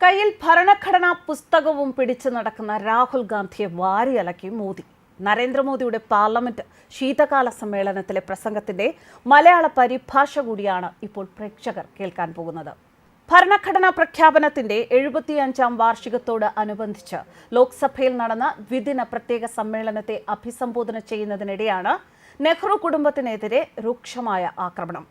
കയ്യിൽ ഭരണഘടനാ പുസ്തകവും പിടിച്ചു നടക്കുന്ന രാഹുൽ ഗാന്ധിയെ വാരിയലക്കി മോദി. നരേന്ദ്രമോദിയുടെ പാർലമെന്റ് ശീതകാല സമ്മേളനത്തിലെ പ്രസംഗത്തിന്റെ മലയാള പരിഭാഷ കൂടിയാണ് ഇപ്പോൾ പ്രേക്ഷകർ കേൾക്കാൻ പോകുന്നത്. ഭരണഘടനാ പ്രഖ്യാപനത്തിന്റെ എഴുപത്തിയഞ്ചാം വാർഷികത്തോട് അനുബന്ധിച്ച് ലോക്സഭയിൽ നടന്ന ദ്വിദിന പ്രത്യേക സമ്മേളനത്തെ അഭിസംബോധന ചെയ്യുന്നതിനിടെയാണ് നെഹ്റു കുടുംബത്തിനെതിരെ രൂക്ഷമായ ആക്രമണം.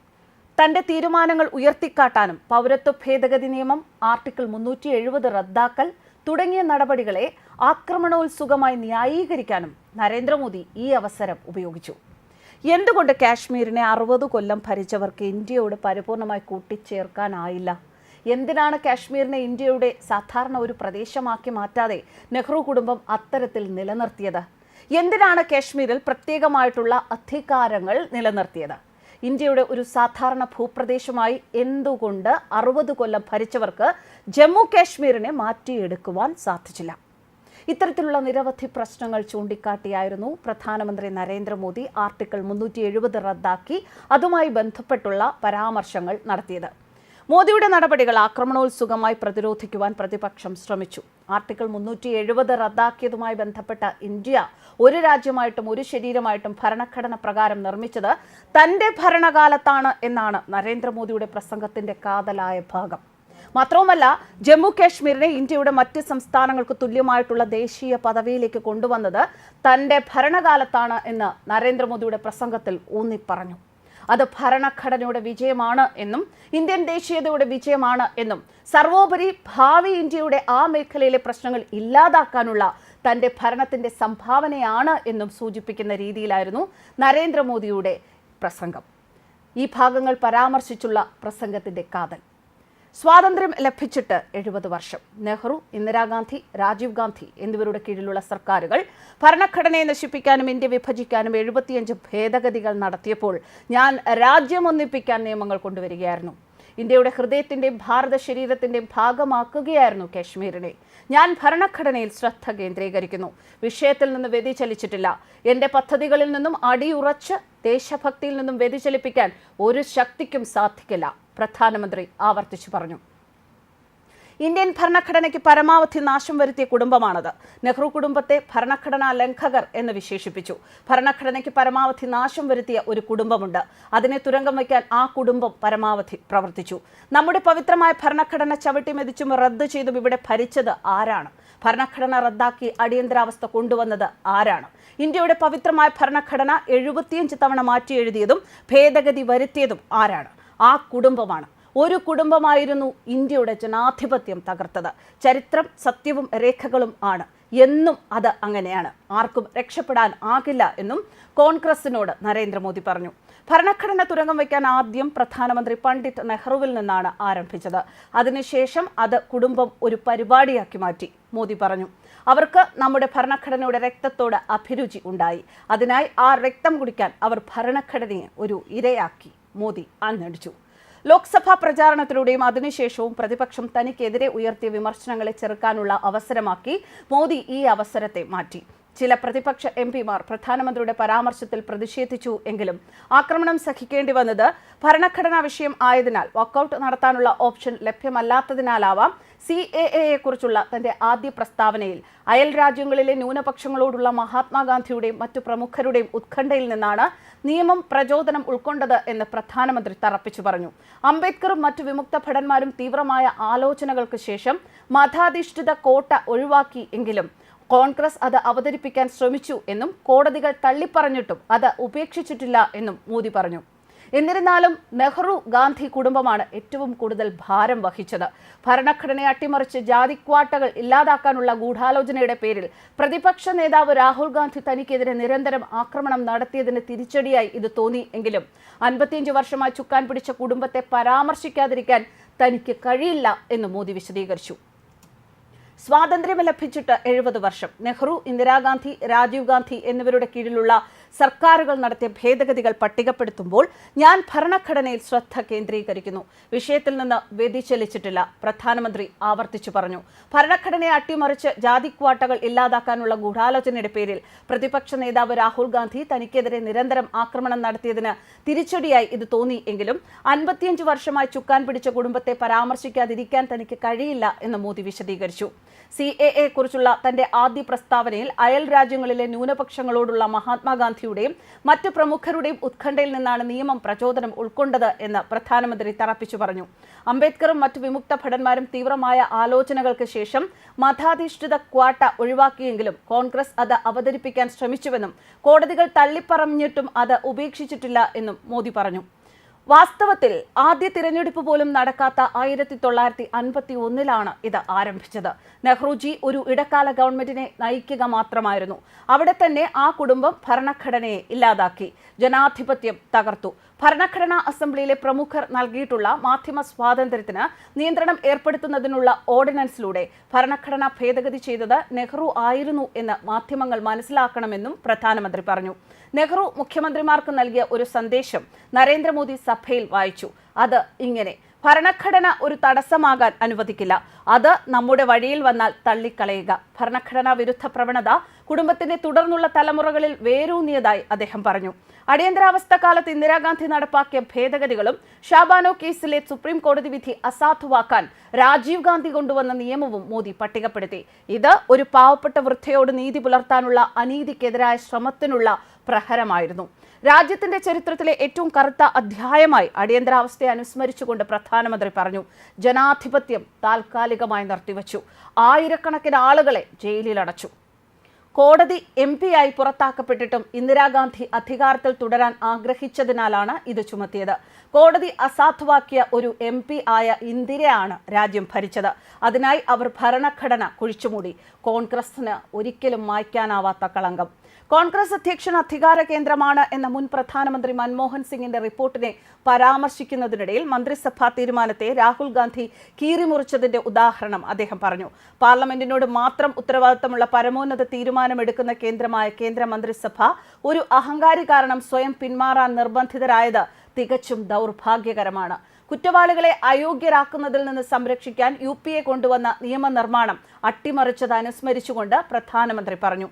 തന്റെ തീരുമാനങ്ങൾ ഉയർത്തിക്കാട്ടാനും പൗരത്വ ഭേദഗതി നിയമം ആർട്ടിക്കിൾ മുന്നൂറ്റി എഴുപത് റദ്ദാക്കൽ തുടങ്ങിയ നടപടികളെ ആക്രമണോത്സുകമായി ന്യായീകരിക്കാനും നരേന്ദ്രമോദി ഈ അവസരം ഉപയോഗിച്ചു. എന്തുകൊണ്ട് കാശ്മീരിനെ അറുപത് കൊല്ലം ഭരിച്ചവർക്ക് ഇന്ത്യയോട് പരിപൂർണമായി കൂട്ടിച്ചേർക്കാനായില്ല? എന്തിനാണ് കാശ്മീരിനെ ഇന്ത്യയുടെ സാധാരണ ഒരു പ്രദേശമാക്കി മാറ്റാതെ നെഹ്റു കുടുംബം അത്തരത്തിൽ നിലനിർത്തിയത്? എന്തിനാണ് കാശ്മീരിൽ പ്രത്യേകമായിട്ടുള്ള അധികാരങ്ങൾ നിലനിർത്തിയത്? ഇന്ത്യയുടെ ഒരു സാധാരണ ഭൂപ്രദേശമായി എന്തുകൊണ്ട് അറുപത് കൊല്ലം ഭരിച്ചവർക്ക് ജമ്മു കാശ്മീരിനെ മാറ്റിയെടുക്കുവാൻ സാധിച്ചില്ല? ഇത്തരത്തിലുള്ള നിരവധി പ്രശ്നങ്ങൾ ചൂണ്ടിക്കാട്ടിയായിരുന്നു പ്രധാനമന്ത്രി നരേന്ദ്രമോദി ആർട്ടിക്കിൾ മുന്നൂറ്റി എഴുപത് റദ്ദാക്കി അതുമായി ബന്ധപ്പെട്ടുള്ള പരാമർശങ്ങൾ നടത്തിയത്. മോദിയുടെ നടപടികൾ ആക്രമണോത്സുകമായി പ്രതിരോധിക്കുവാൻ പ്രതിപക്ഷം ശ്രമിച്ചു. ആർട്ടിക്കിൾ മുന്നൂറ്റി എഴുപത് റദ്ദാക്കിയതുമായി ബന്ധപ്പെട്ട ഇന്ത്യ ഒരു രാജ്യമായിട്ടും ഒരു ശരീരമായിട്ടും ഭരണഘടന പ്രകാരം നിർമ്മിച്ചത് തന്റെ ഭരണകാലത്താണ് എന്നാണ് നരേന്ദ്രമോദിയുടെ പ്രസംഗത്തിന്റെ കാതലായ ഭാഗം. മാത്രവുമല്ല ജമ്മു കാശ്മീരിനെ ഇന്ത്യയുടെ മറ്റ് സംസ്ഥാനങ്ങൾക്ക് തുല്യമായിട്ടുള്ള ദേശീയ പദവിയിലേക്ക് കൊണ്ടുവന്നത് തന്റെ ഭരണകാലത്താണ് എന്ന് നരേന്ദ്രമോദിയുടെ പ്രസംഗത്തിൽ ഊന്നി പറഞ്ഞു അത് ഭരണഘടനയുടെ വിജയമാണ് എന്നും ഇന്ത്യൻ ദേശീയതയുടെ വിജയമാണ് എന്നും സർവോപരി ഭാവി ഇന്ത്യയുടെ ആ മേഖലയിലെ പ്രശ്നങ്ങൾ ഇല്ലാതാക്കാനുള്ള തന്റെ ഭരണത്തിന്റെ സംഭാവനയാണ് എന്നും സൂചിപ്പിക്കുന്ന രീതിയിലായിരുന്നു നരേന്ദ്രമോദിയുടെ പ്രസംഗം. ഈ ഭാഗങ്ങൾ പരാമർശിച്ചുള്ള പ്രസംഗത്തിന്റെ കാതൽ. സ്വാതന്ത്ര്യം ലഭിച്ചിട്ട് എഴുപത് വർഷം. നെഹ്റു ഇന്ദിരാഗാന്ധി രാജീവ് ഗാന്ധി എന്നിവരുടെ കീഴിലുള്ള സർക്കാരുകൾ ഭരണഘടനയെ നശിപ്പിക്കാനും ഇന്ത്യ വിഭജിക്കാനും എഴുപത്തിയഞ്ച് ഭേദഗതികൾ നടത്തിയപ്പോൾ ഞാൻ രാജ്യം ഒന്നിപ്പിക്കാൻ നിയമങ്ങൾ കൊണ്ടുവരികയായിരുന്നു. ഇന്ത്യയുടെ ഹൃദയത്തിന്റെയും ഭാരത ശരീരത്തിന്റെയും ഭാഗമാക്കുകയായിരുന്നു കാശ്മീരിനെ. ഞാൻ ഭരണഘടനയിൽ ശ്രദ്ധ കേന്ദ്രീകരിക്കുന്നു. വിഷയത്തിൽ നിന്ന് വ്യതിചലിച്ചിട്ടില്ല. എന്റെ പദ്ധതികളിൽ നിന്നും അടിയുറച്ച് ദേശഭക്തിയിൽ നിന്നും വ്യതിചലിപ്പിക്കാൻ ഒരു ശക്തിക്കും സാധിക്കില്ല. പ്രധാനമന്ത്രി ആവർത്തിച്ചു പറഞ്ഞു. ഇന്ത്യൻ ഭരണഘടനയ്ക്ക് പരമാവധി നാശം വരുത്തിയ കുടുംബമാണത്. നെഹ്റു കുടുംബത്തെ ഭരണഘടനാ ലംഘകർ എന്ന് വിശേഷിപ്പിച്ചു. ഭരണഘടനയ്ക്ക് പരമാവധി നാശം വരുത്തിയ ഒരു കുടുംബമുണ്ട്. അതിനെ തുരങ്കം വയ്ക്കാൻ ആ കുടുംബം പരമാവധി പ്രവർത്തിച്ചു. നമ്മുടെ പവിത്രമായ ഭരണഘടന ചവിട്ടി മെതിച്ചും റദ്ദ് ചെയ്തും ഇവിടെ ഭരിച്ചത് ആരാണ്? ഭരണഘടന റദ്ദാക്കി അടിയന്തരാവസ്ഥ കൊണ്ടുവന്നത് ആരാണ്? ഇന്ത്യയുടെ പവിത്രമായ ഭരണഘടന എഴുപത്തിയഞ്ച് തവണ മാറ്റി എഴുതിയതും ഭേദഗതി വരുത്തിയതും ആരാണ്? ആ കുടുംബമാണ്. ഒരു കുടുംബമായിരുന്നു ഇന്ത്യയുടെ ജനാധിപത്യം തകർത്തത്. ചരിത്രം സത്യവും രേഖകളും ആണ്. എന്നും അത് അങ്ങനെയാണ്. ആർക്കും രക്ഷപ്പെടാൻ ആകില്ല എന്നും കോൺഗ്രസിനോട് നരേന്ദ്രമോദി പറഞ്ഞു. ഭരണഘടന തുരങ്കം വയ്ക്കാൻ ആദ്യം പ്രധാനമന്ത്രി പണ്ഡിറ്റ് നെഹ്റുവിൽ നിന്നാണ് ആരംഭിച്ചത്. അതിനുശേഷം അത് കുടുംബം ഒരു പരിപാടിയാക്കി മാറ്റി മോദി പറഞ്ഞു. അവർക്ക് നമ്മുടെ ഭരണഘടനയുടെ രക്തത്തോട് അഭിരുചി ഉണ്ടായി. അതിനായി ആ രക്തം കുടിക്കാൻ അവർ ഭരണഘടനയെ ഒരു ഇരയാക്കി. മോദി ആഞ്ഞടിച്ചു. ലോക്സഭാ പ്രചാരണത്തിലൂടെയും അതിനുശേഷവും പ്രതിപക്ഷം തനിക്കെതിരെ ഉയർത്തിയ വിമർശനങ്ങളെ ചെറുക്കാനുള്ള അവസരമാക്കി മോദി ഈ അവസരത്തെ മാറ്റി. ചില പ്രതിപക്ഷ എം പിമാർ പ്രധാനമന്ത്രിയുടെ പരാമർശത്തിൽ പ്രതിഷേധിച്ചു എങ്കിലും ആക്രമണം സഹിക്കേണ്ടി വന്നത് ഭരണഘടനാ വിഷയം ആയതിനാൽ വാക്കൌട്ട് നടത്താനുള്ള ഓപ്ഷൻ ലഭ്യമല്ലാത്തതിനാലാവാം സി എ എയെക്കുറിച്ചുള്ള തന്റെ ആദ്യ പ്രസ്താവനയിൽ അയൽ രാജ്യങ്ങളിലെ ന്യൂനപക്ഷങ്ങളോടുള്ള മഹാത്മാഗാന്ധിയുടെയും മറ്റു പ്രമുഖരുടെയും ഉത്കണ്ഠയിൽ നിന്നാണ് നിയമം പ്രചോദനം ഉൾക്കൊണ്ടത് എന്ന് പ്രധാനമന്ത്രി തറപ്പിച്ചു പറഞ്ഞു. അംബേദ്കറും മറ്റു വിമുക്ത ഭടന്മാരും തീവ്രമായ ആലോചനകൾക്ക് ശേഷം മതാധിഷ്ഠിത കോട്ട ഒഴിവാക്കി എങ്കിലും കോൺഗ്രസ് അത് അവതരിപ്പിക്കാൻ ശ്രമിച്ചു എന്നും കോടതികൾ തള്ളിപ്പറഞ്ഞിട്ടും അത് ഉപേക്ഷിച്ചിട്ടില്ല എന്നും മോദി പറഞ്ഞു. എന്നിരുന്നാലും നെഹ്റു ഗാന്ധി കുടുംബമാണ് ഏറ്റവും കൂടുതൽ ഭാരം വഹിച്ചത്. ഭരണഘടനയെ അട്ടിമറിച്ച് ജാതിക്വാട്ടകൾ ഇല്ലാതാക്കാനുള്ള ഗൂഢാലോചനയുടെ പേരിൽ പ്രതിപക്ഷ നേതാവ് രാഹുൽ ഗാന്ധി തനിക്കെതിരെ നിരന്തരം ആക്രമണം നടത്തിയതിന് തിരിച്ചടിയായി ഇത് തോന്നി എങ്കിലും അൻപത്തിയഞ്ച് വർഷമായി ചുക്കാൻ പിടിച്ച കുടുംബത്തെ പരാമർശിക്കാതിരിക്കാൻ തനിക്ക് കഴിയില്ല എന്ന് മോദി വിശദീകരിച്ചു. സ്വാതന്ത്ര്യം ലഭിച്ചിട്ട് എഴുപത് വർഷം. നെഹ്റു ഇന്ദിരാഗാന്ധി രാജീവ് ഗാന്ധി എന്നിവരുടെ കീഴിലുള്ള സർക്കാരുകൾ നടത്തിയ ഭേദഗതികൾ പട്ടികപ്പെടുത്തുമ്പോൾ ഞാൻ ഭരണഘടനയിൽ ശ്രദ്ധ കേന്ദ്രീകരിക്കുന്നു. വിഷയത്തിൽ നിന്ന് വ്യതിചലിച്ചിട്ടില്ല പ്രധാനമന്ത്രി ആവർത്തിച്ചു പറഞ്ഞു. ഭരണഘടനയെ അട്ടിമറിച്ച് ജാതി ക്വാട്ടകൾ ഇല്ലാതാക്കാനുള്ള ഗൂഢാലോചനയുടെ പേരിൽ പ്രതിപക്ഷ നേതാവ് രാഹുൽ ഗാന്ധി തനിക്കെതിരെ നിരന്തരം ആക്രമണം നടത്തിയതിന് തിരിച്ചടിയായി ഇത് തോന്നി എങ്കിലും അൻപത്തിയഞ്ച് വർഷമായി ചുക്കാൻ പിടിച്ച കുടുംബത്തെ പരാമർശിക്കാതിരിക്കാൻ തനിക്ക് കഴിയില്ല എന്ന് മോദി വിശദീകരിച്ചു. സി എ എ കുറിച്ചുള്ള തന്റെ ആദ്യ പ്രസ്താവനയിൽ അയൽ രാജ്യങ്ങളിലെ ന്യൂനപക്ഷങ്ങളോടുള്ള മഹാത്മാഗാന്ധിയുടെയും മറ്റു പ്രമുഖരുടെയും ഉത്കണ്ഠയിൽ നിന്നാണ് നിയമം പ്രചോദനം ഉൾക്കൊണ്ടത് എന്ന് പ്രധാനമന്ത്രി തറപ്പിച്ചു പറഞ്ഞു. അംബേദ്കറും മറ്റു വിമുക്ത ഭടന്മാരും തീവ്രമായ ആലോചനകൾക്ക് ശേഷം മതാധിഷ്ഠിത ക്വാട്ട ഒഴിവാക്കിയെങ്കിലും കോൺഗ്രസ് അത് അവതരിപ്പിക്കാൻ ശ്രമിച്ചുവെന്നും കോടതികൾ തള്ളിപ്പറഞ്ഞിട്ടും അത് ഉപേക്ഷിച്ചിട്ടില്ല എന്നും മോദി പറഞ്ഞു. വാസ്തവത്തിൽ ആദ്യ തിരഞ്ഞെടുപ്പ് പോലും നടക്കാത്ത ആയിരത്തി തൊള്ളായിരത്തി അൻപത്തി ഒന്നിലാണ് ഇത് ആരംഭിച്ചത്. നെഹ്റുജി ഒരു ഇടക്കാല ഗവൺമെന്റിനെ നയിക്കുക മാത്രമായിരുന്നു. അവിടെ തന്നെ ആ കുടുംബം ഭരണഘടനയെ ഇല്ലാതാക്കി. ജനാധിപത്യം തകർത്തു. ഭരണഘടനാ അസംബ്ലിയിലെ പ്രമുഖർ നൽകിയിട്ടുള്ള മാധ്യമ സ്വാതന്ത്ര്യത്തിന് നിയന്ത്രണം ഏർപ്പെടുത്തുന്നതിനുള്ള ഓർഡിനൻസിലൂടെ ഭരണഘടന ഭേദഗതി ചെയ്തത് നെഹ്റു ആയിരുന്നു എന്ന് മാധ്യമങ്ങൾ മനസ്സിലാക്കണമെന്നും പ്രധാനമന്ത്രി പറഞ്ഞു. നെഹ്റു മുഖ്യമന്ത്രിമാർക്ക് നൽകിയ ഒരു സന്ദേശം നരേന്ദ്രമോദി സഭയിൽ വായിച്ചു. അത് ഇങ്ങനെ ഭരണഘടന ഒരു തടസ്സമാകാൻ അനുവദിക്കില്ല. അത് നമ്മുടെ വഴിയിൽ വന്നാൽ തള്ളിക്കളയുക. ഭരണഘടനാ വിരുദ്ധ പ്രവണത കുടുംബത്തിന്റെ തുടർന്നുള്ള തലമുറകളിൽ വേരൂന്നിയതായി അദ്ദേഹം പറഞ്ഞു. അടിയന്തരാവസ്ഥ കാലത്ത് ഇന്ദിരാഗാന്ധി നടപ്പാക്കിയ ഭേദഗതികളും ഷാബാനോ കേസിലെ സുപ്രീം കോടതി വിധി അസാധുവാക്കാൻ രാജീവ് ഗാന്ധി കൊണ്ടുവന്ന നിയമവും മോദി പട്ടികപ്പെടുത്തി. ഇത് ഒരു പാവപ്പെട്ട വൃദ്ധയോട് നീതി പുലർത്താനുള്ള അനീതിക്കെതിരായ ശ്രമത്തിനുള്ള പ്രഹരമായിരുന്നു. രാജ്യത്തിന്റെ ചരിത്രത്തിലെ ഏറ്റവും കറുത്ത അധ്യായമായി അടിയന്തരാവസ്ഥയെ അനുസ്മരിച്ചുകൊണ്ട് പ്രധാനമന്ത്രി പറഞ്ഞു ജനാധിപത്യം താൽക്കാലികമായി നിർത്തിവച്ചു. ആയിരക്കണക്കിന് ആളുകളെ ജയിലിലടച്ചു. കോടതി എം ആയി പുറത്താക്കപ്പെട്ടിട്ടും ഇന്ദിരാഗാന്ധി അധികാരത്തിൽ തുടരാൻ ആഗ്രഹിച്ചതിനാലാണ് ഇത് ചുമത്തിയത്. കോടതി അസാധുവാക്കിയ ഒരു എം പി ആയ ഇന്ദിരയാണ് രാജ്യം ഭരിച്ചത്. അതിനായി അവർ ഭരണഘടന കുഴിച്ചുമൂടി. കോൺഗ്രസിന് ഒരിക്കലും മായ്ക്കാനാവാത്ത കളങ്കം. കോൺഗ്രസ് അധ്യക്ഷൻ അധികാര കേന്ദ്രമാണ് എന്ന മുൻ പ്രധാനമന്ത്രി മൻമോഹൻ സിംഗിന്റെ റിപ്പോർട്ടിനെ പരാമർശിക്കുന്നതിനിടയിൽ മന്ത്രിസഭാ തീരുമാനത്തെ രാഹുൽ ഗാന്ധി കീറിമുറിച്ചതിന്റെ ഉദാഹരണം അദ്ദേഹം പറഞ്ഞു. പാർലമെന്റിനോട് മാത്രം ഉത്തരവാദിത്തമുള്ള പരമോന്നത തീരുമാനമെടുക്കുന്ന കേന്ദ്രമായ കേന്ദ്ര മന്ത്രിസഭ ഒരു അഹങ്കാരി കാരണം സ്വയം പിന്മാറാൻ നിർബന്ധിതരായത് തികച്ചും ദൗർഭാഗ്യകരമാണ്. കുറ്റവാളികളെ അയോഗ്യരാക്കുന്നതിൽ നിന്ന് സംരക്ഷിക്കാൻ യു പി എ കൊണ്ടുവന്ന നിയമനിർമ്മാണം അട്ടിമറിച്ചത് അനുസ്മരിച്ചുകൊണ്ട് പ്രധാനമന്ത്രി പറഞ്ഞു.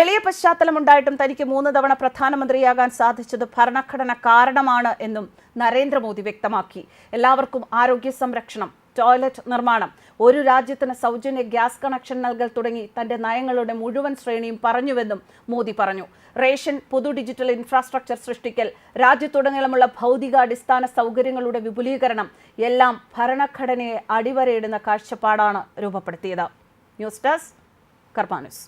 എളിയ പശ്ചാത്തലമുണ്ടായിട്ടും തനിക്ക് മൂന്ന് തവണ പ്രധാനമന്ത്രിയാകാൻ സാധിച്ചത് ഭരണഘടന കാരണമാണ് എന്നും നരേന്ദ്രമോദി വ്യക്തമാക്കി. എല്ലാവർക്കും ആരോഗ്യ സംരക്ഷണം ടോയ്ലറ്റ് നിർമ്മാണം ഒരു രാജ്യത്തിന് സൗജന്യ ഗ്യാസ് കണക്ഷൻ നൽകൽ തുടങ്ങി തന്റെ നയങ്ങളുടെ മുഴുവൻ ശ്രേണിയും പറഞ്ഞുവെന്നും മോദി പറഞ്ഞു. റേഷൻ പൊതു ഡിജിറ്റൽ ഇൻഫ്രാസ്ട്രക്ചർ സൃഷ്ടിക്കൽ രാജ്യത്തുടനീളമുള്ള ഭൗതികാടിസ്ഥാന സൗകര്യങ്ങളുടെ വിപുലീകരണം എല്ലാം ഭരണഘടനയെ അടിവരയിടുന്ന കാഴ്ചപ്പാടാണ് രൂപപ്പെടുത്തിയത്. News desk കർമാനുസ്